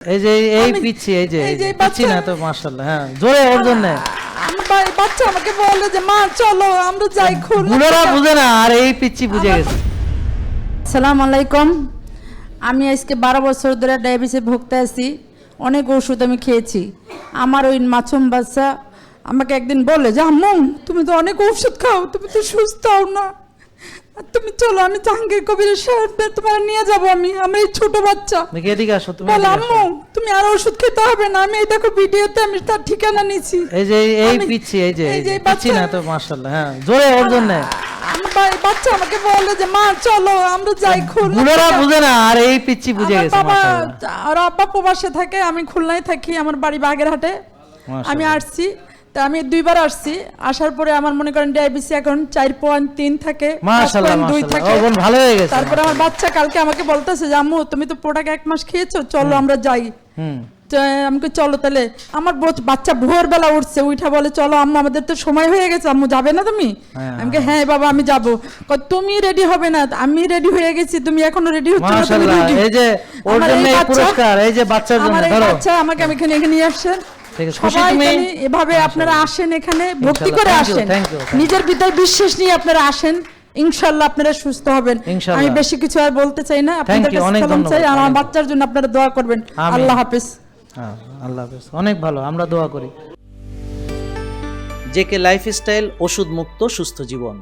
এই যে এই আমি- পিচ্ছি এই যে এই পিচ্ছি না তো মাশাআল্লাহ হ্যাঁ জোরে ওর জন্য। বাচ্চা আমাকে বলে যে মা চলো আমরা যাই খুলনা বুড়োরা বুঝে না আর এই পিচ্ছি বুঝে গেছে। সালাম আলাইকুম। আমি আজকে বারো বছর ধরে ডায়াবেটিসে ভুগতে আছি। অনেক ওষুধ আমি খেয়েছি। আমার ওই মাছুম বাচ্চা আমাকে একদিন বলে যে আম্মু তুমি তো অনেক ওষুধ খাও তুমি তো সুস্থ হও না। তুমি চলো আমি জাহাঙ্গীর কবিরের সাহেব তোমার নিয়ে যাব আমি আমার এই ছোট বাচ্চা। দেখি এদিকে আসো তুমি বলে আম্মু তুমি আর ওষুধ খেতে হবে না আমি এই দেখো ভিডিওতে আমি তার ঠিকানা নিছি এই যে এই- পিচ্ছি এই যে এই যে পিচ্ছি না তো মাশাআল্লাহ হ্যাঁ জোরে ওর জন্য। বাচ্চা আমাকে বলে যে মা চলো আমরা যাই খুলনা বুড়োরা বুঝে না আর এই পিচ্ছি বুঝে গেছে মাশাআল্লাহ। আর আব্বা প্রবাসে থাকে আমি খুলনায় থাকি আমার বাড়ি বাগেরহাটে। আমি আসছি। তা আমি দুইবার আসছি। আসার পরে আমার মনে করেন ডায়াবেটিস এখন চার পয়েন্ট তিন থাকে দুই থাকে। ভালো হয়ে গেছে। তারপরে আমার বাচ্চা কালকে আমাকে বলতেছে যে আম্মু তুমি তো প্রোডাক্ট এক মাস খেয়েছো চলো আমরা যাই। হুম। আমাকে চলো তাহলে। আমার বোচ- বাচ্চা ভোরবেলা উঠছে উঠা বলে চলো আম্মু আমাদের তো সময় হয়ে গেছে আম্মু যাবে না তুমি? হ্যাঁ, আমি বলি, হ্যাঁ বাবা আমি যাব। তুমি রেডি হবে না? আমি রেডি হয়ে গেছি তুমি এখনও রেডি হচ্ছ না এই যে ওর জন্য এই পুরস্কার এই যে বাচ্চার জন্য ধরো। বাচ্চা আমাকে আমি এখানে এখানে নিয়ে আসছেন এভাবে আপনারা আসেন এখানে ভক্তি করে আসেন. নিজের ভিতরে বিশ্বাস নিয়ে আপনারা আসেন ইনশাল্লাহ আপনারা সুস্থ হবেন। আমি বেশি কিছু আর বলতে চাই না আপনাদের সালাম চাই আর আমার বাচ্চার জন্য আপনারা দোয়া করবেন। আল্লাহ হাফেজ। হ্যাঁ আল্লাহ হাফেজ। অনেক ভালো আমরা দোয়া করি। জেকে লাইফস্টাইল ওষুধ মুক্ত সুস্থ জীবন।